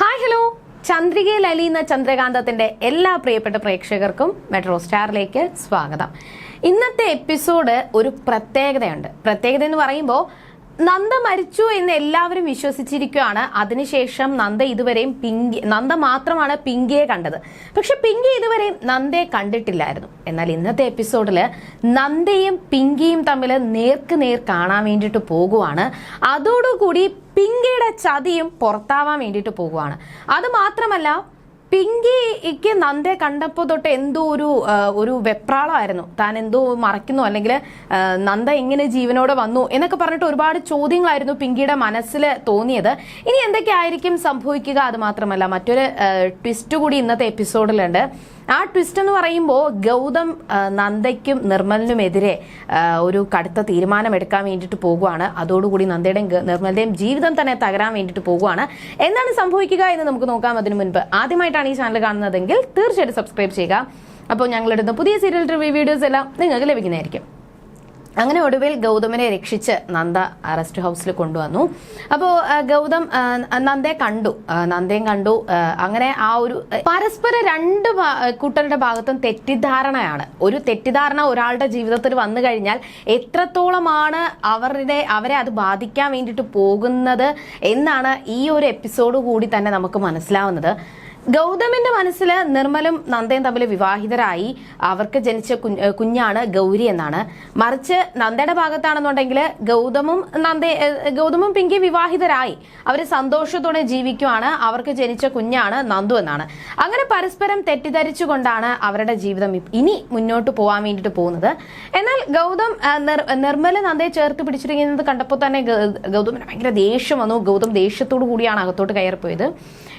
Hi hello ചന്ദ്രികയിൽ അലിയുന്ന ചന്ദ്രകാന്തത്തിന്റെ എല്ലാ പ്രിയപ്പെട്ട പ്രേക്ഷകർക്കും മെട്രോ സ്റ്റാറിലേക്ക് സ്വാഗതം. ഇന്നത്തെ എപ്പിസോഡ് ഒരു പ്രത്യേകതയുണ്ട്. പ്രത്യേകത എന്ന് പറയുമ്പോൾ നന്ദ മരിച്ചു എന്ന് എല്ലാവരും വിശ്വസിച്ചിരിക്കുകയാണ്. അതിനുശേഷം നന്ദ ഇതുവരെയും പിങ്കി നന്ദ മാത്രമാണ് പിങ്കിയെ കണ്ടത്. പക്ഷെ പിങ്കി ഇതുവരെയും നന്ദയെ കണ്ടിട്ടില്ലായിരുന്നു. എന്നാൽ ഇന്നത്തെ എപ്പിസോഡിൽ നന്ദയും പിങ്കിയും തമ്മിൽ നേർക്ക് നേർ കാണാൻ വേണ്ടിയിട്ട് പോകുവാണ്. അതോടുകൂടി പിങ്കിയുടെ ചതിയും പുറത്താവാൻ വേണ്ടിയിട്ട് പോകുവാണ്. അത് മാത്രമല്ല പിങ്കിക്ക് നന്ദയെ കണ്ടപ്പോൾ തൊട്ട് എന്തോ ഒരു ഒരു വെപ്രാളമായിരുന്നു താൻ എന്തോ മറക്കുന്നു അല്ലെങ്കിൽ നന്ദ എങ്ങനെ ജീവനോടെ വന്നു എന്നൊക്കെ പറഞ്ഞിട്ട് ഒരുപാട് ചോദ്യങ്ങളായിരുന്നു പിങ്കിയുടെ മനസ്സിൽ തോന്നിയത്. ഇനി എന്തൊക്കെയായിരിക്കും സംഭവിക്കുക? അത് മാത്രമല്ല മറ്റൊരു ട്വിസ്റ്റ് കൂടി ഇന്നത്തെ എപ്പിസോഡിലുണ്ട് ആ ട്വിസ്റ്റ് എന്ന് പറയുമ്പോൾ ഗൗതം നന്ദയ്ക്കും നിർമ്മലിനുമെതിരെ ഒരു കടുത്ത തീരുമാനം എടുക്കാൻ വേണ്ടിയിട്ട് പോകുവാണ്. അതോടുകൂടി നന്ദയുടെയും നിർമ്മലിന്റെയും ജീവിതം തന്നെ തകരാൻ വേണ്ടിയിട്ട് പോകുവാണ്. എന്താണ് സംഭവിക്കുക എന്ന് നമുക്ക് നോക്കാം അതിനു മുൻപ്. ആദ്യമായിട്ടാണ് ഈ ചാനൽ കാണുന്നതെങ്കിൽ തീർച്ചയായിട്ടും സബ്സ്ക്രൈബ് ചെയ്യുക. അപ്പോൾ ഞങ്ങളിടുന്ന പുതിയ സീരിയൽ റിവ്യൂ വീഡിയോസ് എല്ലാം നിങ്ങൾക്ക് ലഭിക്കുന്നതായിരിക്കും. അങ്ങനെ ഒടുവിൽ ഗൗതമിനെ രക്ഷിച്ച് നന്ദ റെസ്റ്റ് ഹൗസിൽ കൊണ്ടുവന്നു. അപ്പോൾ ഗൗതം നന്ദയെ കണ്ടു. നന്ദയും കണ്ടു. അങ്ങനെ ആ ഒരു പരസ്പര രണ്ട് കൂട്ടരുടെ ഭാഗത്തും തെറ്റിദ്ധാരണയാണ്. ഒരു തെറ്റിദ്ധാരണ ഒരാളുടെ ജീവിതത്തിൽ വന്നു കഴിഞ്ഞാൽ എത്രത്തോളമാണ് അവരുടെ അവരെ അത് ബാധിക്കാൻ വേണ്ടിയിട്ട് പോകുന്നത് എന്നാണ് ഈ ഒരു എപ്പിസോഡ് കൂടി തന്നെ നമുക്ക് മനസ്സിലാവുന്നത്. ഗൗതമിന്റെ മനസ്സിൽ നിർമ്മലും നന്ദയും തമ്മിൽ വിവാഹിതരായി. അവർക്ക് ജനിച്ച കുഞ്ഞ് കുഞ്ഞാണ് ഗൗരി എന്നാണ്. മറിച്ച് നന്ദയുടെ ഭാഗത്താണെന്നുണ്ടെങ്കിൽ ഗൗതമും നന്ദ ഗൗതമും പിങ്കി വിവാഹിതരായി. അവർ സന്തോഷത്തോടെ ജീവിക്കുവാണ്. അവർക്ക് ജനിച്ച കുഞ്ഞാണ് നന്ദു എന്നാണ്. അങ്ങനെ പരസ്പരം തെറ്റിദ്ധരിച്ചുകൊണ്ടാണ് അവരുടെ ജീവിതം ഇനി മുന്നോട്ട് പോകാൻ വേണ്ടിയിട്ട് പോകുന്നത്. എന്നാൽ ഗൗതം നിർമ്മല നന്ദയെ ചേർത്ത് പിടിച്ചിരിക്കുന്നത് കണ്ടപ്പോൾ തന്നെ ഗൗതമിന് ഭയങ്കര ദേഷ്യം വന്നു. ഗൗതം ദേഷ്യത്തോടു കൂടിയാണ് അകത്തോട്ട് കയറിപ്പോയത്.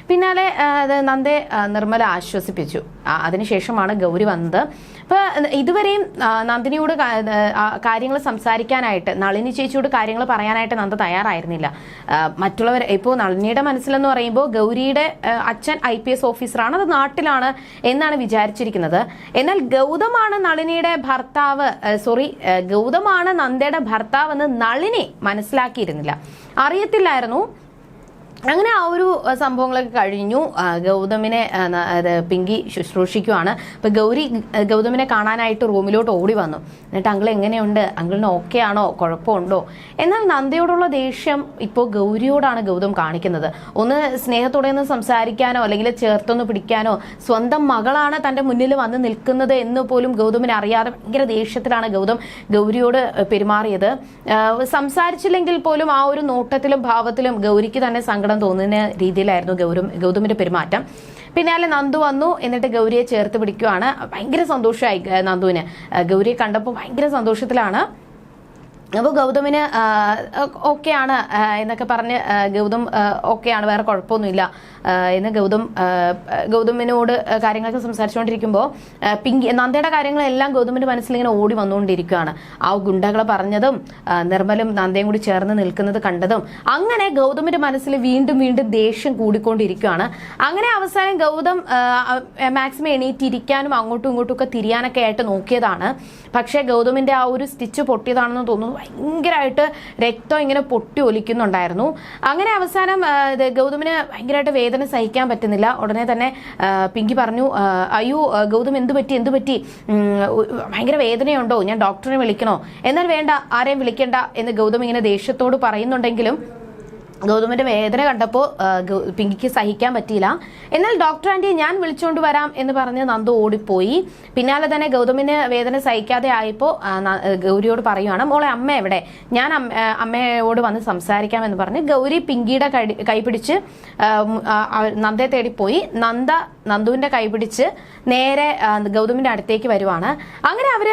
പിന്നാലെ ആ, നിർമ്മല ആശ്വസിപ്പിച്ചു. അതിനുശേഷമാണ് ഗൗരി വന്നത്. അപ്പൊ ഇതുവരെയും നന്ദിനിയോട് കാര്യങ്ങൾ സംസാരിക്കാനായിട്ട് നളിനി ചേച്ചിയോട് കാര്യങ്ങൾ പറയാനായിട്ട് നന്ദ തയ്യാറായിരുന്നില്ല. മറ്റുള്ളവർ ഇപ്പോൾ നളിനിയുടെ മനസ്സിലെന്ന് പറയുമ്പോൾ ഗൗരിയുടെ അച്ഛൻ ഐ പി എസ് ഓഫീസറാണ്. അത് നാട്ടിലാണ് എന്നാണ് വിചാരിച്ചിരിക്കുന്നത്. എന്നാൽ ഗൗതമാണ് നളിനിയുടെ ഭർത്താവ് സോറി ഗൗതമാണ് നന്ദയുടെ ഭർത്താവ് എന്ന് നളിനി മനസ്സിലാക്കിയിരുന്നില്ല. അറിയത്തില്ലായിരുന്നു. അങ്ങനെ ആ ഒരു സംഭവങ്ങളൊക്കെ കഴിഞ്ഞു. ഗൗതമിനെ അത് പിങ്കി ശുശ്രൂഷിക്കുവാണ്. അപ്പോൾ ഗൗരി ഗൗതമിനെ കാണാനായിട്ട് റൂമിലോട്ട് ഓടി വന്നു. എന്നിട്ട് അങ്കിൾ എങ്ങനെയുണ്ട്? അങ്കിളിന് ഓക്കെ ആണോ? കുഴപ്പമുണ്ടോ? എന്നാൽ നന്ദയോടുള്ള ദേഷ്യം ഇപ്പോൾ ഗൗരിയോടാണ് ഗൗതം കാണിക്കുന്നത്. ഒന്ന് സ്നേഹത്തോടെ ഒന്ന് സംസാരിക്കാനോ അല്ലെങ്കിൽ ചേർത്തൊന്ന് പിടിക്കാനോ സ്വന്തം മകളാണ് തന്റെ മുന്നിൽ വന്ന് നിൽക്കുന്നത് എന്ന് പോലും ഗൗതമിന് അറിയാതെ ഭയങ്കര ദേഷ്യത്തിലാണ് ഗൗതം ഗൗരിയോട് പെരുമാറിയത്. സംസാരിച്ചില്ലെങ്കിൽ പോലും ആ ഒരു നോട്ടത്തിലും ഭാവത്തിലും ഗൗരിക്ക് തന്നെ സങ്കടം തോന്നുന്ന രീതിയിലായിരുന്നു ഗൗരം ഗൗതമിന്റെ പെരുമാറ്റം. പിന്നാലെ നന്ദു വന്നു എന്നിട്ട് ഗൗരിയെ ചേർത്ത് പിടിക്കുവാണ്. ഭയങ്കര സന്തോഷമായി നന്ദുവിന്. ഗൗരിയെ കണ്ടപ്പോൾ ഭയങ്കര സന്തോഷത്തിലാണ്. അപ്പോൾ ഗൗതമിന് ഓക്കെയാണ് എന്നൊക്കെ പറഞ്ഞ് ഗൗതം ഓക്കെയാണ് വേറെ കുഴപ്പമൊന്നുമില്ല. എന്ന് ഗൗതം ഗൗതമിനോട് കാര്യങ്ങളൊക്കെ സംസാരിച്ചുകൊണ്ടിരിക്കുമ്പോൾ പിങ്കി നന്ദയുടെ കാര്യങ്ങളെല്ലാം ഗൗതമിന്റെ മനസ്സിൽ ഇങ്ങനെ ഓടി വന്നുകൊണ്ടിരിക്കുകയാണ്. ആ ഗുണ്ടകളെ പറഞ്ഞതും നിർമ്മലും നന്ദയും കൂടി ചേർന്ന് നിൽക്കുന്നത് കണ്ടതും അങ്ങനെ ഗൗതമിന്റെ മനസ്സിൽ വീണ്ടും വീണ്ടും ദേഷ്യം കൂടിക്കൊണ്ടിരിക്കുകയാണ്. അങ്ങനെ അവസാനം ഗൗതം മാക്സിമം എണീറ്റിരിക്കാനും അങ്ങോട്ടും ഇങ്ങോട്ടും ഒക്കെ തിരിയാനൊക്കെ ആയിട്ട് നോക്കിയതാണ്. പക്ഷേ ഗൗതമിന്റെ ആ ഒരു സ്റ്റിച്ച് പൊട്ടിയതാണെന്ന് തോന്നുന്നു. ഭയങ്കരമായിട്ട് രക്തം ഇങ്ങനെ പൊട്ടി ഒലിക്കുന്നുണ്ടായിരുന്നു. അങ്ങനെ അവസാനം ഗൗതമിന് ഭയങ്കരമായിട്ട് വേദന സഹിക്കാൻ പറ്റുന്നില്ല. ഉടനെ തന്നെ പിങ്കി പറഞ്ഞു അയ്യോ ഗൗതം എന്ത് പറ്റി? എന്ത് പറ്റി? ഭയങ്കര വേദനയുണ്ടോ? ഞാൻ ഡോക്ടറിനെ വിളിക്കണോ? എന്നാൽ വേണ്ട ആരെയും വിളിക്കണ്ട എന്ന് ഗൗതം ഇങ്ങനെ ദേഷ്യത്തോട് പറയുന്നുണ്ടെങ്കിലും ഗൗതമിന്റെ വേദന കണ്ടപ്പോൾ പിങ്കിക്ക് സഹിക്കാൻ പറ്റിയില്ല. എന്നാൽ ഡോക്ടർ ആന്റി ഞാൻ വിളിച്ചുകൊണ്ട് വരാം എന്ന് പറഞ്ഞ് നന്ദു ഓടിപ്പോയി. പിന്നാലെ തന്നെ ഗൗതമിന് വേദന സഹിക്കാതെ ആയപ്പോൾ ഗൗരിയോട് പറയുവാണ് മോളെ അമ്മ എവിടെ? ഞാൻ അമ്മയോട് വന്ന് സംസാരിക്കാം എന്ന് പറഞ്ഞ് ഗൗരി പിങ്കിയുടെ കൈ കൈപിടിച്ച് നന്ദയെ തേടിപ്പോയി. നന്ദ നന്ദുവിന്റെ കൈപിടിച്ച് നേരെ ഗൗതമിന്റെ അടുത്തേക്ക് വരുവാണ്. അങ്ങനെ അവർ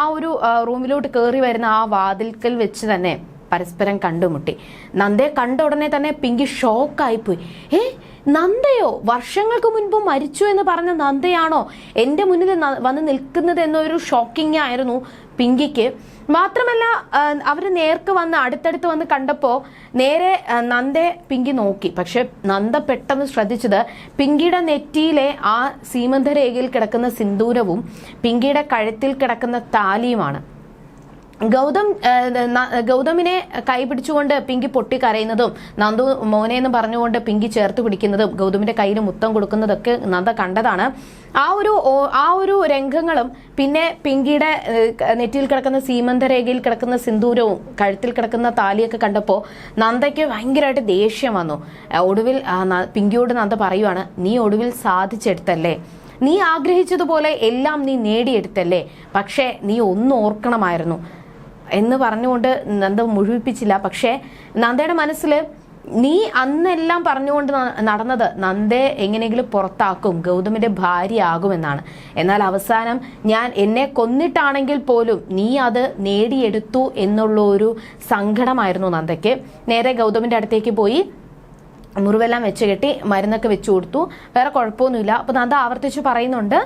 ആ ഒരു റൂമിലോട്ട് കയറി വരുന്ന ആ വാതിൽക്കൽ വെച്ച് തന്നെ പരസ്പരം കണ്ടുമുട്ടി. നന്ദയെ കണ്ട ഉടനെ തന്നെ പിങ്കി ഷോക്കായിപ്പോയി. ഏ നന്ദയോ? വർഷങ്ങൾക്ക് മുൻപ് മരിച്ചു എന്ന് പറഞ്ഞ നന്ദയാണോ? എന്റെ മുന്നിൽ വന്ന് നിൽക്കുന്നത് എന്നൊരു ഷോക്കിംഗ് ആയിരുന്നു പിങ്കിക്ക്. മാത്രമല്ല അവർ നേർക്ക് വന്ന് അടുത്തടുത്ത് വന്ന് കണ്ടപ്പോൾ നേരെ ആ, നന്ദയെ പിങ്കി നോക്കി. പക്ഷെ നന്ദ പെട്ടെന്ന് ശ്രദ്ധിച്ചത് പിങ്കിയുടെ നെറ്റിയിലെ ആ സീമന്തരേഖയിൽ കിടക്കുന്ന സിന്ദൂരവും പിങ്കിയുടെ കഴുത്തിൽ കിടക്കുന്ന താലിയുമാണ്. ഗൗതം ഗൗതമിനെ കൈപിടിച്ചുകൊണ്ട് പിങ്കി പൊട്ടി കരയുന്നതും നന്ദു മോനെ എന്ന് പറഞ്ഞുകൊണ്ട് പിങ്കി ചേർത്ത് പിടിക്കുന്നതും ഗൗതമിന്റെ കയ്യിൽ മുത്തം കൊടുക്കുന്നതൊക്കെ നന്ദ കണ്ടതാണ്. ആ ഒരു ആ ഒരു രംഗങ്ങളും പിന്നെ പിങ്കിയുടെ നെറ്റിയിൽ കിടക്കുന്ന സീമന്തരേഖയിൽ കിടക്കുന്ന സിന്ദൂരവും കഴുത്തിൽ കിടക്കുന്ന താലിയൊക്കെ കണ്ടപ്പോൾ നന്ദയ്ക്ക് ഭയങ്കരമായിട്ട് ദേഷ്യം വന്നു. ഒടുവിൽ പിങ്കിയോട് നന്ദ പറയുവാണ് നീ ഒടുവിൽ സാധിച്ചെടുത്തല്ലേ? നീ ആഗ്രഹിച്ചതുപോലെ എല്ലാം നീ നേടിയെടുത്തല്ലേ? പക്ഷേ നീ ഒന്ന് ഓർക്കണമായിരുന്നു. എന്ന് പറഞ്ഞുകൊണ്ട് നന്ദ മുഴുവിപ്പിച്ചില്ല. പക്ഷേ നന്ദയുടെ മനസ്സിൽ നീ അന്നെല്ലാം പറഞ്ഞുകൊണ്ട് നടന്നത് നന്ദെ എങ്ങനെയെങ്കിലും പുറത്താക്കും ഗൗതമിന്റെ ഭാര്യയാകുമെന്നാണ്. എന്നാൽ അവസാനം ഞാൻ എന്നെ കൊന്നിട്ടാണെങ്കിൽ പോലും നീ അത് നേടിയെടുത്തു എന്നുള്ള ഒരു സങ്കടമായിരുന്നു നന്ദയ്ക്ക്. നേരെ ഗൗതമിന്റെ അടുത്തേക്ക് പോയി മുറിവെല്ലാം വെച്ച് കെട്ടി മരുന്നൊക്കെ വെച്ചു കൊടുത്തു. വേറെ കുഴപ്പമൊന്നുമില്ല. അപ്പൊ നന്ദ ആവർത്തിച്ച് പറയുന്നുണ്ട്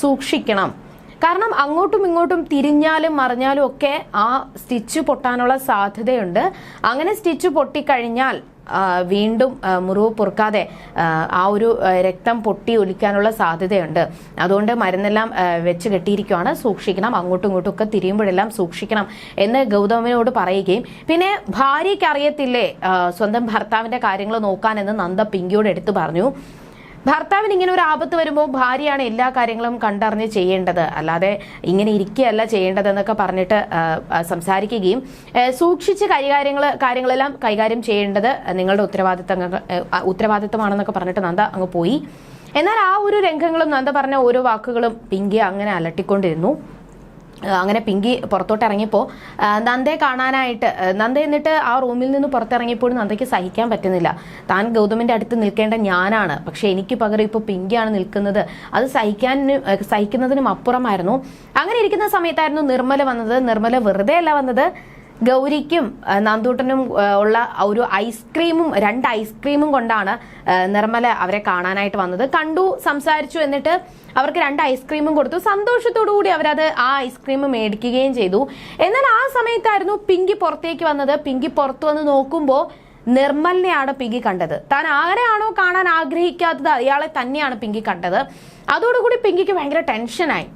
സൂക്ഷിക്കണം. കാരണം അങ്ങോട്ടും ഇങ്ങോട്ടും തിരിഞ്ഞാലും മറിഞ്ഞാലും ഒക്കെ ആ സ്റ്റിച്ച് പൊട്ടാനുള്ള സാധ്യതയുണ്ട്. അങ്ങനെ സ്റ്റിച്ച് പൊട്ടിക്കഴിഞ്ഞാൽ വീണ്ടും മുറിവ് പൊറുക്കാതെ ആ, ഒരു രക്തം പൊട്ടി ഒലിക്കാനുള്ള സാധ്യതയുണ്ട്. അതുകൊണ്ട് മരുന്നെല്ലാം വെച്ച് കെട്ടിയിരിക്കുകയാണ് സൂക്ഷിക്കണം. അങ്ങോട്ടും ഇങ്ങോട്ടും ഒക്കെ തിരിയുമ്പോഴെല്ലാം സൂക്ഷിക്കണം എന്ന് ഗൗതമിനോട് പറയുകയും പിന്നെ ഭാര്യയ്ക്ക് അറിയത്തില്ലേ സ്വന്തം ഭർത്താവിന്റെ കാര്യങ്ങൾ നോക്കാനെന്ന് നന്ദ പിങ്കിയോട് എടുത്തു പറഞ്ഞു. ഭർത്താവിന് ഇങ്ങനെ ഒരു ആപത്ത് വരുമ്പോൾ ഭാര്യയാണ് എല്ലാ കാര്യങ്ങളും കണ്ടറിഞ്ഞ് ചെയ്യേണ്ടത്. അല്ലാതെ ഇങ്ങനെ ഇരിക്കുകയല്ല ചെയ്യേണ്ടത് എന്നൊക്കെ പറഞ്ഞിട്ട് സംസാരിക്കുകയും സൂക്ഷിച്ച് കൈകാര്യങ്ങൾ കാര്യങ്ങളെല്ലാം കൈകാര്യം ചെയ്യേണ്ടത് നിങ്ങളുടെ ഉത്തരവാദിത്തങ്ങൾ ഉത്തരവാദിത്വമാണെന്നൊക്കെ പറഞ്ഞിട്ട് നന്ദ അങ്ങ് പോയി. എന്നാൽ ആ ഒരു രംഗങ്ങളും നന്ദ പറഞ്ഞ ഓരോ വാക്കുകളും പിങ്കി അങ്ങനെ അലട്ടിക്കൊണ്ടിരുന്നു. അങ്ങനെ പിങ്കി പുറത്തോട്ട് ഇറങ്ങിയപ്പോൾ നന്ദയെ കാണാനായിട്ട് നന്ദ എന്നിട്ട് ആ റൂമിൽ നിന്ന് പുറത്തിറങ്ങിയപ്പോൾ നന്ദയ്ക്ക് സഹിക്കാൻ പറ്റുന്നില്ല. താൻ ഗൗതമിന്റെ അടുത്ത് നിൽക്കേണ്ട ഞാനാണ്. പക്ഷേ എനിക്ക് പകരം ഇപ്പോൾ പിങ്കിയാണ് നിൽക്കുന്നത്. അത് സഹിക്കാനും സഹിക്കുന്നതിനും അപ്പുറമായിരുന്നു. അങ്ങനെ ഇരിക്കുന്ന സമയത്തായിരുന്നു നിർമ്മല വന്നത്. നിർമ്മല വെറുതെ അല്ല വന്നത്. ഗൗരിക്കും നന്ദൂട്ടനും ഉള്ള ഒരു ഐസ്ക്രീമും രണ്ട് ഐസ്ക്രീമും കൊണ്ടാണ് നിർമ്മല അവരെ കാണാനായിട്ട് വന്നത്. കണ്ടു സംസാരിച്ചു എന്നിട്ട് അവർക്ക് രണ്ട് ഐസ്ക്രീമും കൊടുത്തു. സന്തോഷത്തോടു കൂടി അവരത് ആ ഐസ്ക്രീം മേടിക്കുകയും ചെയ്തു. എന്നാൽ ആ സമയത്തായിരുന്നു പിങ്കി പുറത്തേക്ക് വന്നത്. പിങ്കി പുറത്തു വന്ന് നോക്കുമ്പോൾ നിർമ്മലിനെയാണ് പിങ്കി കണ്ടത്. താൻ ആരെയാണോ കാണാൻ ആഗ്രഹിക്കാത്തത് അയാളെ തന്നെയാണ് പിങ്കി കണ്ടത്. അതോടുകൂടി പിങ്കിക്ക് ഭയങ്കര ടെൻഷനായി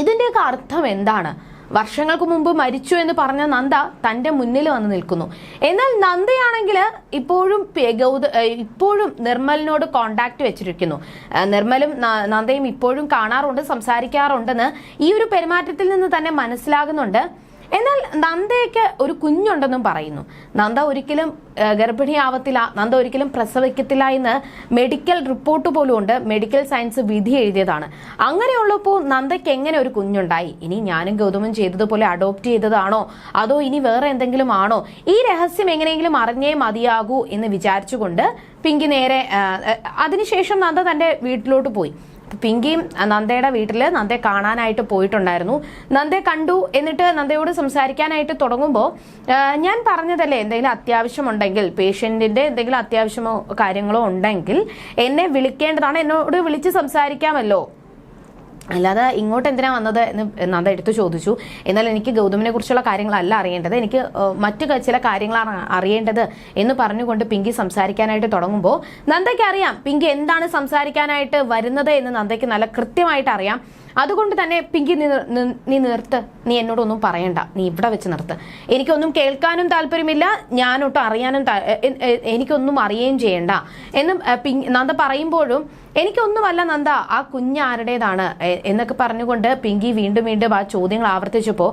ഇതിന്റെയൊക്കെ അർത്ഥം എന്താണ്? വർഷങ്ങൾക്ക് മുമ്പ് മരിച്ചു എന്ന് പറഞ്ഞ നന്ദ തന്റെ മുന്നിൽ വന്ന് നിൽക്കുന്നു. എന്നാൽ നന്ദയാണെങ്കിൽ ഇപ്പോഴും ഗൗത ഇപ്പോഴും നിർമ്മലിനോട് കോണ്ടാക്ട് വെച്ചിരിക്കുന്നു. നിർമ്മലും നന്ദയും ഇപ്പോഴും കാണാറുണ്ട് സംസാരിക്കാറുണ്ടെന്ന് ഈ ഒരു പെരുമാറ്റത്തിൽ നിന്ന് തന്നെ മനസ്സിലാകുന്നുണ്ട്. എന്നാൽ നന്ദയ്ക്ക് ഒരു കുഞ്ഞുണ്ടെന്നും പറയുന്നു. നന്ദ ഒരിക്കലും ഗർഭിണിയാവത്തില്ല. നന്ദ ഒരിക്കലും പ്രസവിക്കത്തില്ല എന്ന് മെഡിക്കൽ റിപ്പോർട്ട് പോലും ഉണ്ട് മെഡിക്കൽ സയൻസ് വിധി എഴുതിയതാണ്. അങ്ങനെയുള്ളപ്പോൾ നന്ദയ്ക്ക് എങ്ങനെ ഒരു കുഞ്ഞുണ്ടായി? ഇനി ഞാനും ഗൗതമും ചെയ്തതുപോലെ അഡോപ്റ്റ് ചെയ്തതാണോ? അതോ ഇനി വേറെ എന്തെങ്കിലും ആണോ? ഈ രഹസ്യം എങ്ങനെയെങ്കിലും അറിഞ്ഞേ മതിയാകൂ എന്ന് വിചാരിച്ചുകൊണ്ട് പിങ്കി നേരെ അതിനുശേഷം നന്ദ തന്റെ വീട്ടിലോട്ട് പോയി. പിങ്കിയും നന്ദയുടെ വീട്ടിൽ നന്ദയെ കാണാനായിട്ട് പോയിട്ടുണ്ടായിരുന്നു. നന്ദയെ കണ്ടു എന്നിട്ട് നന്ദയോട് സംസാരിക്കാനായിട്ട് തുടങ്ങുമ്പോൾ ഞാൻ പറഞ്ഞതല്ലേ എന്തെങ്കിലും അത്യാവശ്യമുണ്ടെങ്കിൽ പേഷ്യന്റിന്റെ എന്തെങ്കിലും അത്യാവശ്യമോ കാര്യങ്ങളോ ഉണ്ടെങ്കിൽ എന്നെ വിളിക്കേണ്ടതാണ്. എന്നോട് വിളിച്ച് സംസാരിക്കാമല്ലോ. അല്ലാതെ ഇങ്ങോട്ട് എന്തിനാ വന്നത് എന്ന് നന്ദ എടുത്തു ചോദിച്ചു. എന്നാൽ എനിക്ക് ഗൗതമിനെ കുറിച്ചുള്ള കാര്യങ്ങളല്ല അറിയേണ്ടത്. എനിക്ക് മറ്റു ചില കാര്യങ്ങളാണ് അറിയേണ്ടത് എന്ന് പറഞ്ഞുകൊണ്ട് പിങ്കി സംസാരിക്കാനായിട്ട് തുടങ്ങുമ്പോൾ നന്ദയ്ക്ക് അറിയാം. പിങ്കി എന്താണ് സംസാരിക്കാനായിട്ട് വരുന്നത് എന്ന് നന്ദയ്ക്ക് നല്ല കൃത്യമായിട്ട് അറിയാം. അതുകൊണ്ട് തന്നെ പിങ്കി നീ നിർത്ത്. നീ എന്നോടൊന്നും പറയണ്ട. നീ ഇവിടെ വെച്ച് നിർത്ത്. എനിക്കൊന്നും കേൾക്കാനും താല്പര്യമില്ല. ഞാനൊട്ടും അറിയാനും എനിക്കൊന്നും അറിയുകയും ചെയ്യണ്ട. എന്ന് നന്ദ പറയുമ്പോഴും എനിക്കൊന്നുമല്ല നന്ദ ആ കുഞ്ഞ് ആരുടേതാണ്? എന്നൊക്കെ പറഞ്ഞുകൊണ്ട് പിങ്കി വീണ്ടും വീണ്ടും ആ ചോദ്യങ്ങൾ ആവർത്തിച്ചപ്പോൾ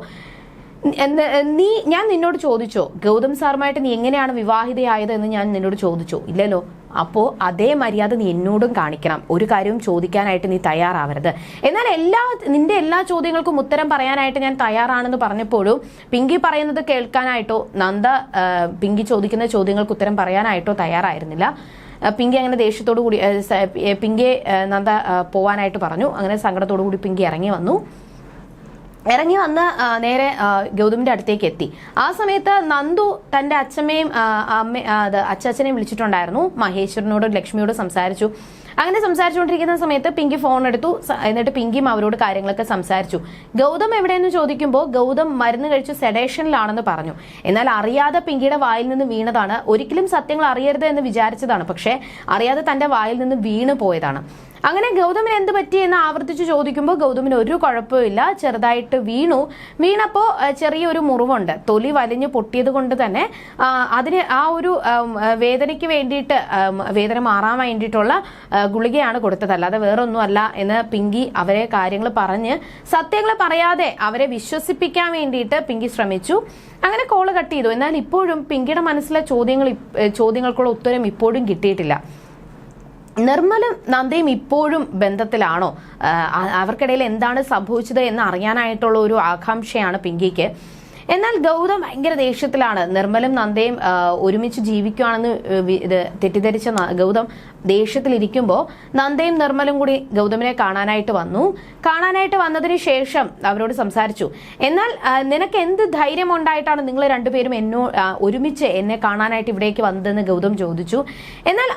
നീ ഞാൻ നിന്നോട് ചോദിച്ചോ ഗൗതം സാറുമായിട്ട് നീ എങ്ങനെയാണ് വിവാഹിതയായത് എന്ന് ഞാൻ നിന്നോട് ചോദിച്ചോ? ഇല്ലല്ലോ. അപ്പോ അതേ മര്യാദ നീ എന്നോടും കാണിക്കണം. ഒരു കാര്യവും ചോദിക്കാനായിട്ട് നീ തയ്യാറാവരുത്. എന്നാൽ എല്ലാ നിന്റെ എല്ലാ ചോദ്യങ്ങൾക്കും ഉത്തരം പറയാനായിട്ട് ഞാൻ തയ്യാറാണെന്ന് പറഞ്ഞപ്പോഴും പിങ്കി പറയുന്നത് കേൾക്കാനായിട്ടോ നന്ദ പിങ്കി ചോദിക്കുന്ന ചോദ്യങ്ങൾക്ക് ഉത്തരം പറയാനായിട്ടോ തയ്യാറായിരുന്നില്ല. പിങ്കി അങ്ങനെ ദേഷ്യത്തോടു കൂടി പിങ്കെ നന്ദ പോവാനായിട്ട് പറഞ്ഞു. അങ്ങനെ സങ്കടത്തോടു കൂടി പിങ്കി ഇറങ്ങി വന്നു. ഇറങ്ങി വന്ന് നേരെ ഗൗതമിന്റെ അടുത്തേക്ക് എത്തി. ആ സമയത്ത് നന്ദു തന്റെ അച്ഛമ്മയും അമ്മ അത് അച്ചാച്ചനെയും വിളിച്ചിട്ടുണ്ടായിരുന്നു. മഹേശ്വരനോടും ലക്ഷ്മിയോടും സംസാരിച്ചു. അങ്ങനെ സംസാരിച്ചുകൊണ്ടിരിക്കുന്ന സമയത്ത് പിങ്കി ഫോൺ എടുത്തു. എന്നിട്ട് പിങ്കിയും അവരോട് കാര്യങ്ങളൊക്കെ സംസാരിച്ചു. ഗൗതം എവിടെയെന്ന് ചോദിക്കുമ്പോൾ ഗൗതം മരുന്ന് കഴിച്ച് സെഡേഷനിലാണെന്ന് പറഞ്ഞു. എന്നാൽ അറിയാതെ പിങ്കിയുടെ വായിൽ നിന്ന് വീണതാണ്. ഒരിക്കലും സത്യങ്ങൾ അറിയരുത് എന്ന് വിചാരിച്ചതാണ്. പക്ഷേ അറിയാതെ തന്റെ വായിൽ നിന്ന് വീണ് പോയതാണ്. അങ്ങനെ ഗൗതമിന് എന്ത് പറ്റി എന്ന് ആവർത്തിച്ച് ചോദിക്കുമ്പോൾ ഗൗതമിന് ഒരു കുഴപ്പമില്ല ചെറുതായിട്ട് വീണു. വീണപ്പോൾ ചെറിയൊരു മുറിവുണ്ട്. തൊലി വലിഞ്ഞ് പൊട്ടിയത് കൊണ്ട് തന്നെ അതിന് ആ ഒരു വേദനയ്ക്ക് വേണ്ടിയിട്ട് വേദന മാറാൻ വേണ്ടിയിട്ടുള്ള ഗുളികയാണ് കൊടുത്തത്. അല്ലാതെ വേറൊന്നുമല്ല എന്ന് പിങ്കി അവരെ കാര്യങ്ങൾ പറഞ്ഞ് സത്യങ്ങൾ പറയാതെ അവരെ വിശ്വസിപ്പിക്കാൻ വേണ്ടിയിട്ട് പിങ്കി ശ്രമിച്ചു. അങ്ങനെ കോൾ കട്ട് ചെയ്തു. എന്നാൽ ഇപ്പോഴും പിങ്കിയുടെ മനസ്സിലെ ചോദ്യങ്ങൾ ചോദ്യങ്ങൾക്കുള്ള ഉത്തരം ഇപ്പോഴും കിട്ടിയിട്ടില്ല. നിർമ്മലും നന്ദയും ഇപ്പോഴും ബന്ധത്തിലാണോ? അവർക്കിടയിൽ എന്താണ് സംഭവിച്ചത് എന്ന് അറിയാനായിട്ടുള്ള ഒരു ആകാംക്ഷയാണ് പിങ്കിക്ക്. എന്നാൽ ഗൗതം ഭയങ്കര ദേഷ്യത്തിലാണ്. നിർമ്മലും നന്ദയും ഒരുമിച്ച് ജീവിക്കുകയാണെന്ന് തെറ്റിദ്ധരിച്ച ഗൗതം ദേഷ്യത്തിലിരിക്കുമ്പോൾ നന്ദയും നിർമ്മലും കൂടി ഗൗതമിനെ കാണാനായിട്ട് വന്നു. കാണാനായിട്ട് വന്നതിന് ശേഷം അവരോട് സംസാരിച്ചു. എന്നാൽ നിനക്ക് എന്ത് ധൈര്യം ഉണ്ടായിട്ടാണ് നിങ്ങൾ രണ്ടുപേരും എന്നോ ഒരുമിച്ച് എന്നെ കാണാനായിട്ട് ഇവിടേക്ക് വന്നതെന്ന് ഗൗതം ചോദിച്ചു. എന്നാൽ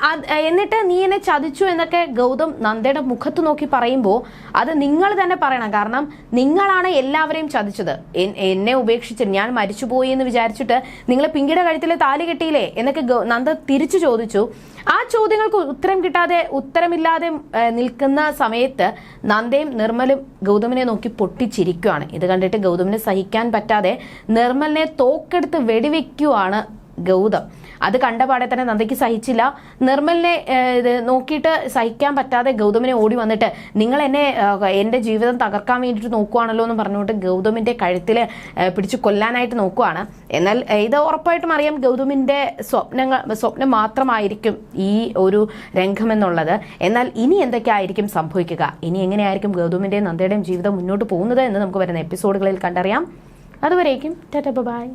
എന്നിട്ട് നീ എന്നെ ചതിച്ചു എന്നൊക്കെ ഗൗതം നന്ദയുടെ മുഖത്ത് നോക്കി പറയുമ്പോൾ അത് നിങ്ങൾ തന്നെ പറയണം. കാരണം നിങ്ങളാണ് എല്ലാവരെയും ചതിച്ചത്. എന്നെ ഉപേക്ഷിച്ച് ഞാൻ മരിച്ചുപോയി എന്ന് വിചാരിച്ചിട്ട് നിങ്ങളെ പിങ്കിയുടെ കഴുത്തിലെ താലി കെട്ടിയില്ലേ എന്നൊക്കെ നന്ദ തിരിച്ചു ചോദിച്ചു. ആ ചോദ്യങ്ങൾക്ക് ഉത്തരം കിട്ടാതെ ഉത്തരമില്ലാതെ നിൽക്കുന്ന സമയത്ത് നന്ദയും നിർമ്മലും ഗൗതമിനെ നോക്കി പൊട്ടിച്ചിരിക്കുകയാണ് ഇത് കണ്ടിട്ട് ഗൗതമിന് സഹിക്കാൻ പറ്റാതെ നിർമ്മലിനെ തോക്കെടുത്ത് വെടിവെക്കുവാണ് ഗൗതം. അത് കണ്ട പാടെ തന്നെ നന്ദയ്ക്ക് സഹിച്ചില്ല. നിർമ്മലിനെ ഇത് നോക്കിയിട്ട് സഹിക്കാൻ പറ്റാതെ ഗൗതമിനെ ഓടി വന്നിട്ട് നിങ്ങൾ എന്നെ എന്റെ ജീവിതം തകർക്കാൻ വേണ്ടിയിട്ട് നോക്കുവാണല്ലോ എന്ന് പറഞ്ഞുകൊണ്ട് ഗൗതമിന്റെ കഴുത്തിൽ പിടിച്ചു കൊല്ലാനായിട്ട് നോക്കുവാണ്. എന്നാൽ ഇത് ഉറപ്പായിട്ടും അറിയാം ഗൗതമിന്റെ സ്വപ്നങ്ങൾ സ്വപ്നം മാത്രമായിരിക്കും ഈ ഒരു രംഗമെന്നുള്ളത്. എന്നാൽ ഇനി എന്തൊക്കെയായിരിക്കും സംഭവിക്കുക? ഇനി എങ്ങനെയായിരിക്കും ഗൗതമിന്റെയും നന്ദയുടെയും ജീവിതം മുന്നോട്ട് പോകുന്നത് എന്ന് നമുക്ക് വരുന്ന എപ്പിസോഡുകളിൽ കണ്ടറിയാം. അതുവരേക്കും ടാറ്റ ബൈ.